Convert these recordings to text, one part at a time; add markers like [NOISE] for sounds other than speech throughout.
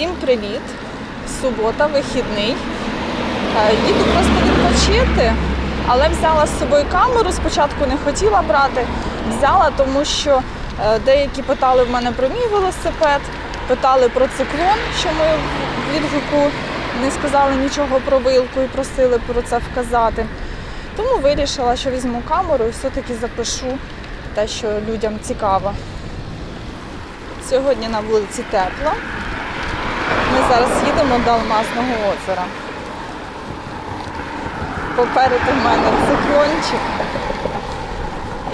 Всім привіт! Субота, вихідний. Е, Їду просто відпочити, але взяла з собою камеру. Спочатку не хотіла брати. Взяла, тому що е, деякі питали в мене про мій велосипед, питали про циклон, що ми в відгуку не сказали нічого про вилку і просили про це вказати. Тому вирішила, що візьму камеру і все-таки запишу те, що людям цікаво. Сьогодні на вулиці тепло. Зараз їдемо до Алмазного озера. Попереду в мене циклончик,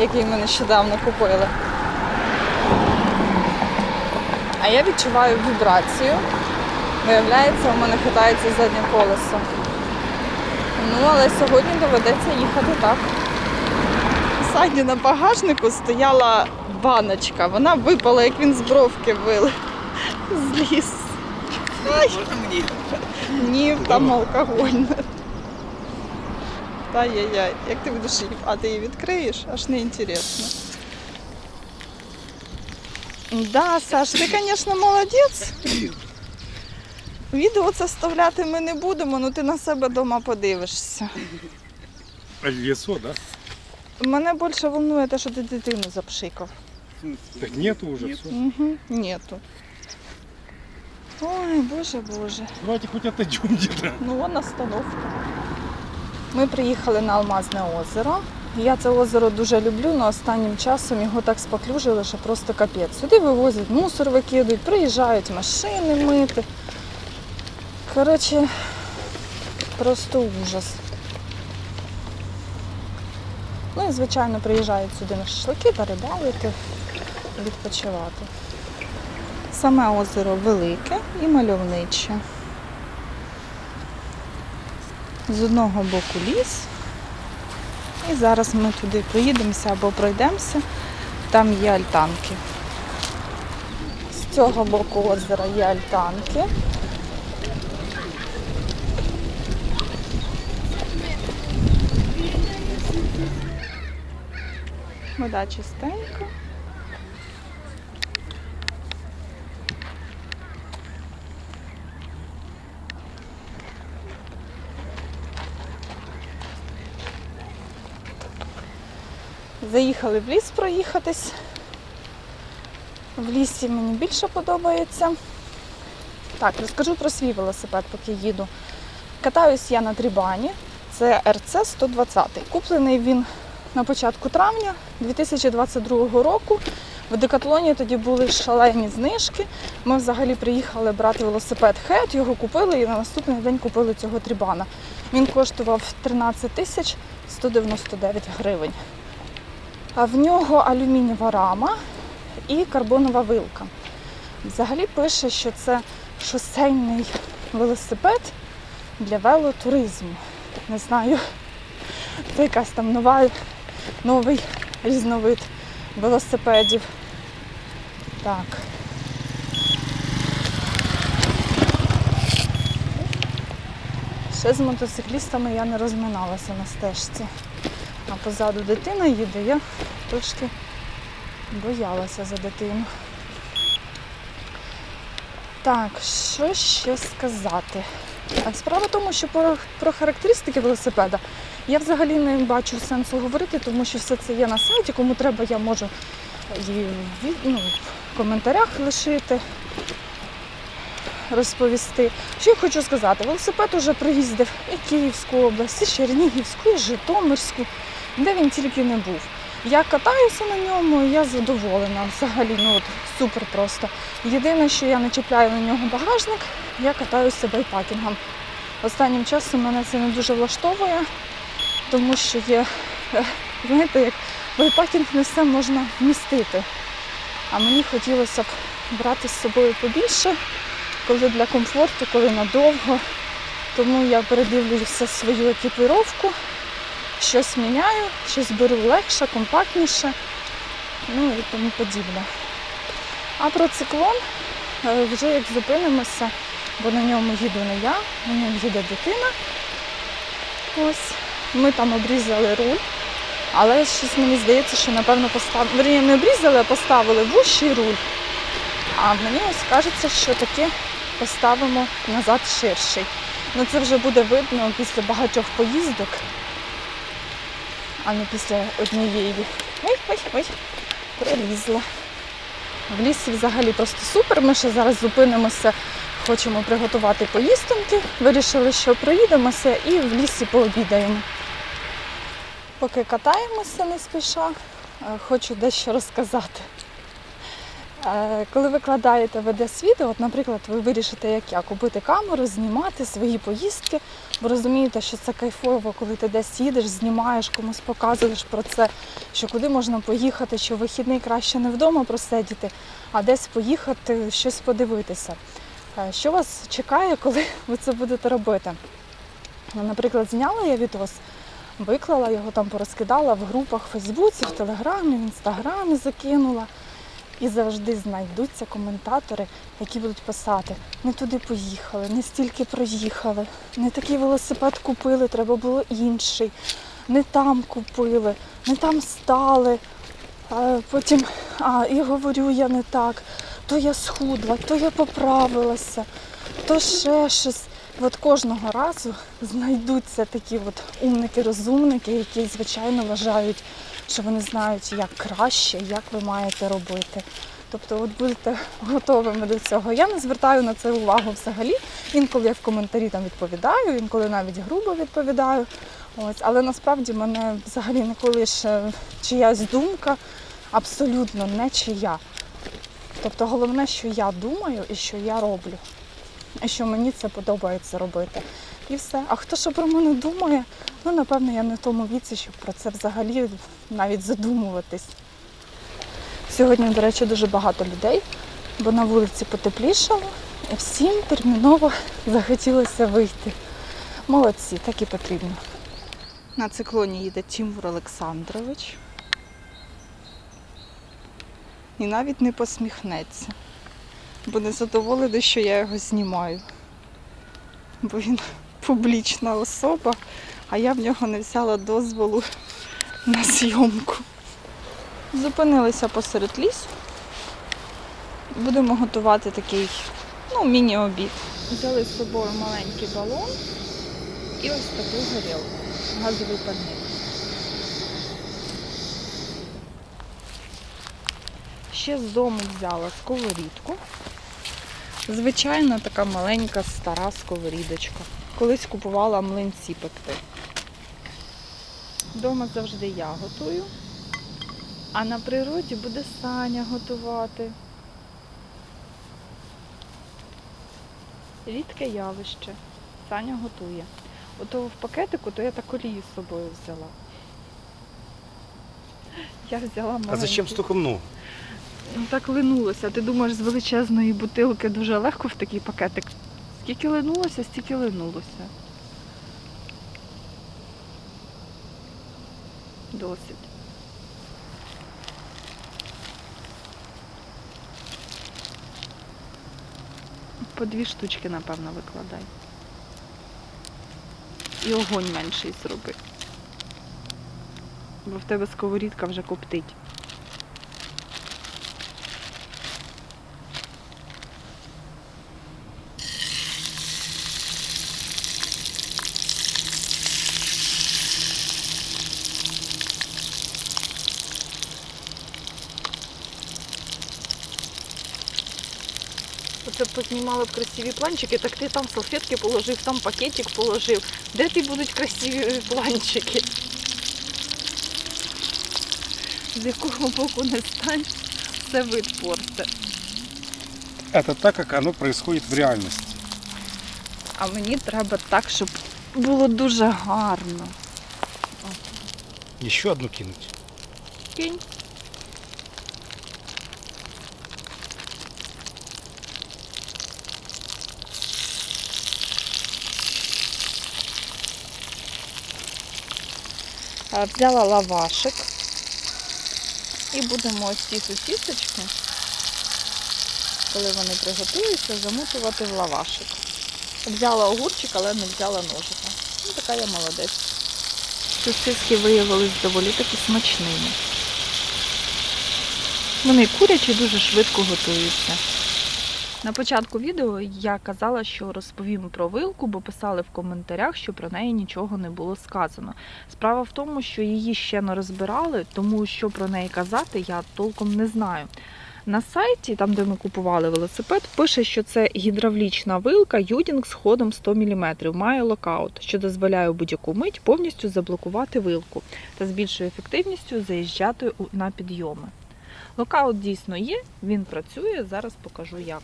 який ми нещодавно купили. А я відчуваю вібрацію. Виявляється, у мене хитається заднє колесо. Ну, але сьогодні доведеться їхати так. Ззаді на багажнику стояла баночка. Вона випала, як він з бровки вили. Зліз. Ай. Ні, там алкогольне. Ай-яй-яй, як ти будеш її? А ти її відкриєш? Аж не інтересно. Да, Саш, ти, звісно, молодець. Відео це вставляти ми не будемо, ну ти на себе вдома подивишся. Лесо, да? Мене більше волнує те, що ти дитину запшикав. Так нету уже все. Угу. Нету. Ой, боже, боже. Давайте хоть отойдем где-то. Ну, вон остановка. Ми приїхали на Алмазне озеро. Я це озеро дуже люблю, але останнім часом його так споклюжили, що просто капець. Сюди вивозять мусор, викидують, приїжджають машини мити. Коротше, просто ужас. Ну і, звичайно, приїжджають сюди на шашлики, перебалити, відпочивати. Саме озеро велике і мальовниче. З одного боку ліс. І зараз ми туди поїдемося або пройдемося. Там є альтанки. З цього боку озера є альтанки. Вода чистенька. Заїхали в ліс проїхатись. В лісі мені більше подобається. Так, розкажу про свій велосипед, поки їду. Катаюсь я на трібані. Це RC 120. Куплений він на початку травня 2022 року. В Декатлоні тоді були шалені знижки. Ми взагалі приїхали брати велосипед хет, його купили і на наступний день купили цього трібана. Він коштував 13 тисяч 199 гривень. В нього алюмінієва рама і карбонова вилка. Взагалі пише, що це шосейний велосипед для велотуризму. Не знаю, це якась там нова, новий різновид велосипедів. Так. Ще з мотоциклістами я не розминалася на стежці. А позаду дитина їде, я трошки боялася за дитину. Так, що ще сказати? Справа в тому, що про, про характеристики велосипеда я взагалі не бачу сенсу говорити, тому що все це є на сайті, кому треба, я можу в, ну, в коментарях лишити, розповісти. Що я хочу сказати, велосипед уже проїздив і Київську область, і Чернігівську, і Житомирську, де він тільки не був. Я катаюся на ньому, і я задоволена взагалі, ну от супер просто. Єдине, що я не чіпляю на нього багажник, я катаюся байпакінгом. Останнім часом мене це не дуже влаштовує, тому що є, е, знаєте, як байпакінг не все можна вмістити. А мені хотілося б брати з собою побільше, коли для комфорту, коли надовго. Тому я передивлюся свою екіпіровку, щось міняю, щось беру легше, компактніше, ну і тому подібне. А про циклон е, вже як зупинимося, бо на ньому їду не я, на ньому їде дитина. Ось. Ми там обрізали руль, але щось мені здається, що напевно поставили. Не обрізали, а поставили вущий руль. А мені ось кажеться, що таки поставимо назад ширший. Ну це вже буде видно після багатьох поїздок, а не після однієї. Ой, ой, ой, пролізла. В лісі взагалі просто супер. Ми ще зараз зупинимося, хочемо приготувати поїстинки. Вирішили, що проїдемося і в лісі пообідаємо. Поки катаємося не спіша, е, хочу дещо розказати. Е, Коли викладаєте ведес відео, от, наприклад, ви вирішите, як я, купити камеру, знімати свої поїздки, бо розумієте, що це кайфово, коли ти десь їдеш, знімаєш, комусь показуєш про це, що куди можна поїхати, що вихідний краще не вдома просидіти, а десь поїхати, щось подивитися. Е, Що вас чекає, коли [LAUGHS] ви це будете робити? Ну, Наприклад, зняла я відос, виклала його там, порозкидала в групах в Фейсбуці, в Телеграмі, в Інстаграмі закинула. І завжди знайдуться коментатори, які будуть писати: не туди поїхали, не стільки проїхали, не такий велосипед купили, треба було інший, не там купили, не там стали. А потім, а, і говорю я не так, то я схудла, то я поправилася, то ще щось. От кожного разу знайдуться такі от умники-розумники, які, звичайно, вважають, що вони знають, як краще, як ви маєте робити. Тобто, от будете готовими до цього. Я не звертаю на це увагу взагалі. Інколи я в коментарі там відповідаю, інколи навіть грубо відповідаю. Ось, але насправді мене взагалі не колише чиясь думка, абсолютно не чия. Тобто головне, що я думаю і що я роблю. І що мені це подобається робити. І все. А хто що про мене думає, ну напевно, я не в тому віці, щоб про це взагалі навіть задумуватись. Сьогодні, до речі, дуже багато людей, бо на вулиці потеплішало, і всім терміново [LAUGHS] захотілося вийти. Молодці, так і потрібно. На циклоні їде Тімур Олександрович. І навіть не посміхнеться, бо не задоволений, що я його знімаю. Бо він публічна особа, а я в нього не взяла дозволу на зйомку. Зупинилися посеред лісу. Будемо готувати такий ну, міні-обід. Взяли з собою маленький балон і ось таку горілку, газовий парник. Ще з дому взяла сковорідку. Звичайна така маленька стара сковорідочка. Колись купувала млинці пекти. Дома завжди я готую, а на природі буде Саня готувати. Рідке явище. Саня готує. Ото в пакетику, то я так олію з собою взяла. Я взяла маленький. А зачем столько много? Ну так линулося. Ти думаєш, з величезної бутилки дуже легко в такий пакетик. Скільки линулося, стільки линулося. Досить. По дві штучки, напевно, викладай. І огонь менший зроби. Бо в тебе сковорідка вже коптить. познімали б красиві планчики, так ти там салфетки положив, там пакетик положив. Де ти будуть красиві планчики? З якого боку не стань, все вид порте. Это так, как оно происходит в реальности. А мені треба так, щоб було дуже гарно. Еще одну кинуть. Кінь. Взяла лавашик і будемо ось ці сосісочки, коли вони приготуються, замотувати в лавашик. Взяла огурчик, але не взяла ножика. Ну, така я молодець. Сосиски виявились доволі таки смачними. Вони курячі дуже швидко готуються. На початку відео я казала, що розповім про вилку, бо писали в коментарях, що про неї нічого не було сказано. Справа в тому, що її ще не розбирали, тому що про неї казати я толком не знаю. На сайті, там де ми купували велосипед, пише, що це гідравлічна вилка Юдінг з ходом 100 мм, має локаут, що дозволяє у будь-яку мить повністю заблокувати вилку та з більшою ефективністю заїжджати на підйоми. Локаут дійсно є, він працює. Зараз покажу як.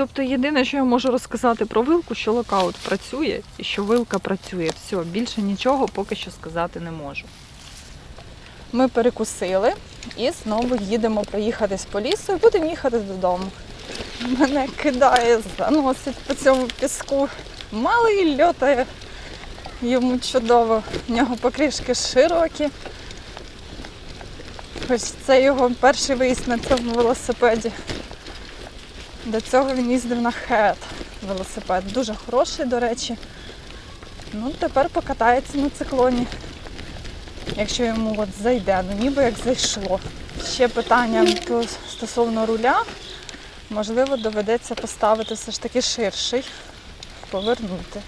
Тобто єдине, що я можу розказати про вилку, що локаут працює і що вилка працює. Все, більше нічого поки що сказати не можу. Ми перекусили і знову їдемо проїхатись по лісу і будемо їхати додому. Мене кидає, заносить по цьому піску. Малий льотає. Йому чудово. В нього покришки широкі. Хоч це його перший виїзд на цьому велосипеді. До цього він їздив на хет велосипед. Дуже хороший, до речі. Ну, тепер покатається на циклоні. Якщо йому от зайде, ну ніби як зайшло. Ще питання стосовно руля. Можливо, доведеться поставити все ж таки ширший, повернути.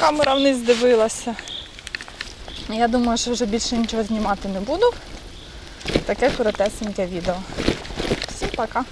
Камера вниз дивилася. Я думаю, що вже більше нічого знімати не буду. Таке коротесеньке відео. Всім пока!